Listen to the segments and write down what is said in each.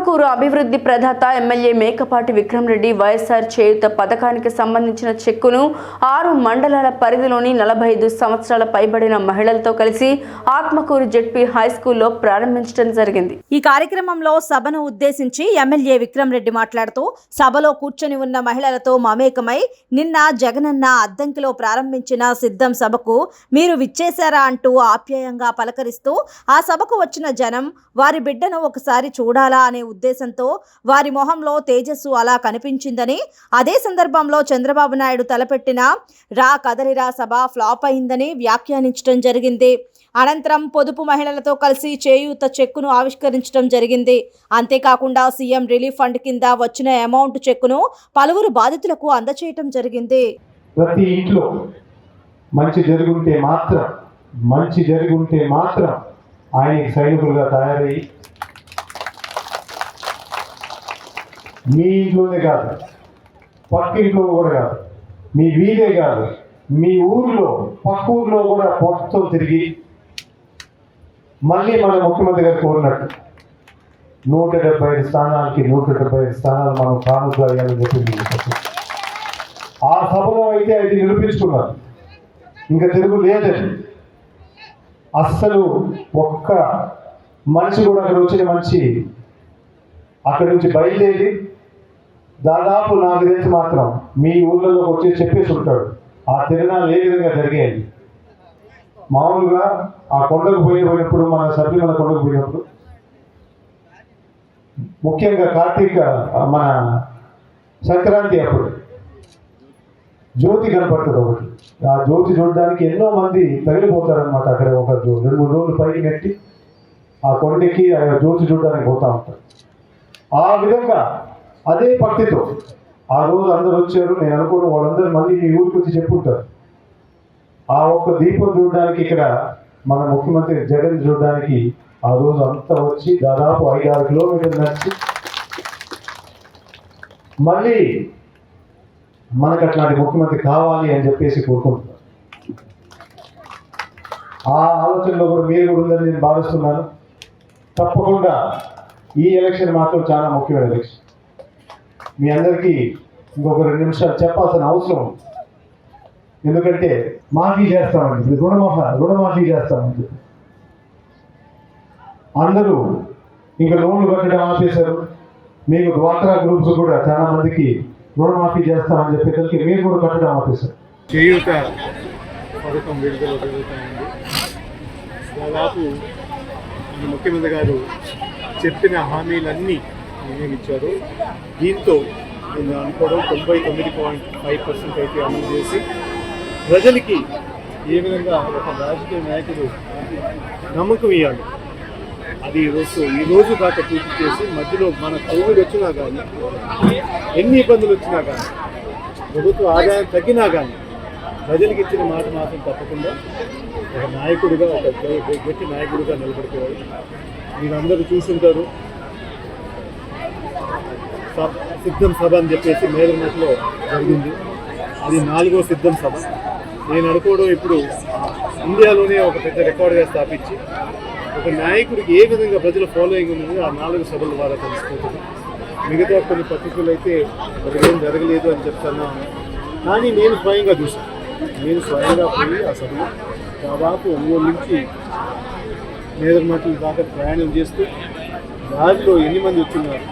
ఆత్మకూరు అభివృద్ధి ప్రదాత MLA Mekapati Vikram Reddy YSR Cheyutha పథకానికి సంబంధించిన చెక్కును ఆరు మండలాల పరిధిలోని నలభై ఐదు సంవత్సరాల పైబడిన మహిళలతో కలిసి ఆత్మకూరు జెడ్పీ హై స్కూల్లో ప్రారంభించడం జరిగింది. ఈ కార్యక్రమంలో సభను ఉద్దేశించి ఎమ్మెల్యే విక్రమ్ రెడ్డి మాట్లాడుతూ సభలో కూర్చొని ఉన్న మహిళలతో మమేకమై నిన్న జగనన్న అద్దంకిలో ప్రారంభించిన సిద్ధం సభకు మీరు విచ్చేశారా అంటూ ఆప్యాయంగా పలకరిస్తూ ఆ సభకు వచ్చిన జనం వారి బిడ్డను ఒకసారి చూడాలా అనే ఉద్దేశంతో వారి మొహంలో తేజస్సు అలా కనిపించిందని అదే సందర్భంలో చంద్రబాబు నాయుడు తలపెట్టిన రా కదలిరా సభ ఫ్లాప్ అయిందని వ్యాఖ్యానించడం జరిగింది. అనంతరం పొదుపు మహిళలతో కలిసి చేయూత చెక్కును ఆవిష్కరించడం జరిగింది. అంతేకాకుండా సీఎం రిలీఫ్ ఫండ్ కింద వచ్చిన అమౌంట్ చెక్కును పలువురు బాధితులకు అందచేయటం జరిగింది. ప్రతి ఇంట్లో మంచి జరుగుంటే మాత్రం మంచి జరుగుంటే మాత్రం ఆయన సైనికులుగా తయారయ్యి మీ ఇంట్లోనే కాదు పక్కింట్లో కూడా కాదు మీ వీధే కాదు మీ ఊర్లో పక్క ఊర్లో కూడా మొత్తం తిరిగి మళ్ళీ మన ముఖ్యమంత్రి గారు కోరినట్టు. నూట డెబ్బై ఐదు స్థానాలకి నూట డెబ్బై ఐదు స్థానాలు మనం కానుకలు అయ్యాలని చెప్పింది ఆ సభలో అయితే అది నిరూపించుకున్నారు. ఇంకా తిరుగు లేదండి అస్సలు ఒక్క మనిషి కూడా అక్కడ వచ్చిన మనిషి అక్కడి నుంచి బయలుదేరి దాదాపు నాకు తెలిసి మాత్రం మీ ఊళ్ళలోకి వచ్చి చెప్పేసి ఉంటాడు. ఆ తిరణాలు ఏ విధంగా జరిగాయి? మామూలుగా ఆ కొండకు పోయినప్పుడు మన సభ్యుల కొండకు పోయినప్పుడు ముఖ్యంగా కార్తీక మన సంక్రాంతి అప్పుడు జ్యోతి కనపడుతుంది ఒకటి. ఆ జ్యోతి చూడడానికి ఎన్నో మంది తగిలిపోతారనమాట అక్కడ ఒక రెండు మూడు రోజులు పైకి నెట్టి ఆ కొండకి ఆ జ్యోతి చూడడానికి పోతా ఉంటారు. ఆ విధంగా అదే భక్తితో ఆ రోజు అందరు వచ్చారు. నేను అనుకోను వాళ్ళందరూ మళ్ళీ ఈ ఊరికి వచ్చి చెప్పుంటారు. ఆ ఒక్క దీపం చూడడానికి ఇక్కడ మన ముఖ్యమంత్రి జగన్ చూడడానికి ఆ రోజు అంతా వచ్చి దాదాపు ఐదు ఆరు కిలోమీటర్లు నడిచి మళ్ళీ మనకు అట్లాంటి ముఖ్యమంత్రి కావాలి అని చెప్పేసి కోరుకుంటున్నాను. ఆ ఆలోచనలో కూడా మీరు కూడా ఉందని నేను భావిస్తున్నాను. తప్పకుండా ఈ ఎలక్షన్ మాత్రం చాలా ముఖ్యమైన ఎలక్షన్. మీ అందరికీ ఇంకొక రెండు నిమిషాలు చెప్పాల్సిన అవసరం ఎందుకంటే మాఫీ చేస్తామండి. ఇది రుణమాఫీ రుణమాఫీ చేస్తామండి. అందరూ ఇంకా లోన్లు కట్టడం ఆపేశారు. మీకు డ్వాక్రా గ్రూప్స్ కూడా చాలా మందికి రుణమాఫీ చేస్తామని చెప్పేసరికి మీరు కూడా కట్టడం ఆపేశారు. చేయూత పథకం విడుదల జరుగుతాయండి దాదాపు ముఖ్యమంత్రి గారు చెప్పిన హామీలన్నీ వినియోగించారు. దీంతో నేను అనుకోవడం తొంభై తొమ్మిది పాయింట్ ఫైవ్ పర్సెంట్ అయితే అమలు చేసి ప్రజలకి ఏ విధంగా ఒక రాజకీయ నాయకుడు నమ్మకం ఇవ్వాలి? అది ఈరోజు ఈ రోజు దాకా పూర్తి చేసి మధ్యలో మన కోవిడ్ వచ్చినా కానీ ఎన్ని ఇబ్బందులు వచ్చినా కానీ ప్రభుత్వ ఆదాయం తగ్గినా కానీ ప్రజలకు ఇచ్చిన మాట మాత్రం తప్పకుండా ఒక నాయకుడిగా ఒక గట్టి నాయకుడిగా నిలబడిపోయాడు మీరందరూ చూసుంటారు. సిద్ధం సభ అని చెప్పేసి మేలనట్లో జరిగింది. అది నాలుగో సిద్ధం సభ. నేను అనుకోవడం ఇప్పుడు ఇండియాలోనే ఒక పెద్ద రికార్డుగా స్థాపించి ఒక నాయకుడికి ఏ విధంగా ప్రజల ఫాలోయింగ్ ఉంది ఆ నాలుగు సభల ద్వారా తెలుసుకుంటుంది మిగతా కొన్ని పత్రికలు అయితే ఒకరేం జరగలేదు అని చెప్తున్నాను కానీ నేను స్వయంగా చూశాను. నేను స్వయంగా పోయి ఆ దాదాపు ఒంగోలు నుంచి నేదర్మట్ల దాకా ప్రయాణం చేస్తూ దారిలో ఎన్ని మంది వచ్చిన్నారు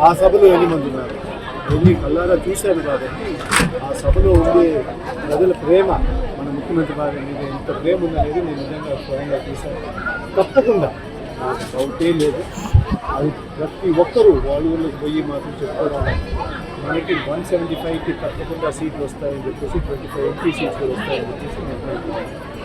ఆ సభలో ఎన్ని మంది ఉన్నారు? ఎన్ని కళ్ళారా చూశాను కాబట్టి ఆ సభలో ఉండే ప్రజల ప్రేమ మన ముఖ్యమంత్రి గారి మీద ఎంత ప్రేమ ఉందనేది నేను నిజంగా స్వయంగా చూశాను. తప్పకుండా. డౌటే లేదు. అది ప్రతి ఒక్కరూ వాళ్ళకి పోయి మాత్రం చెప్పుకోవడం మనకి వన్ సెవెంటీ ఫైవ్కి తప్పకుండా సీట్లు వస్తాయని చెప్పేసి ట్వంటీ ఫైవ్ ఎంపీ సీట్లు వస్తాయని చెప్పేసి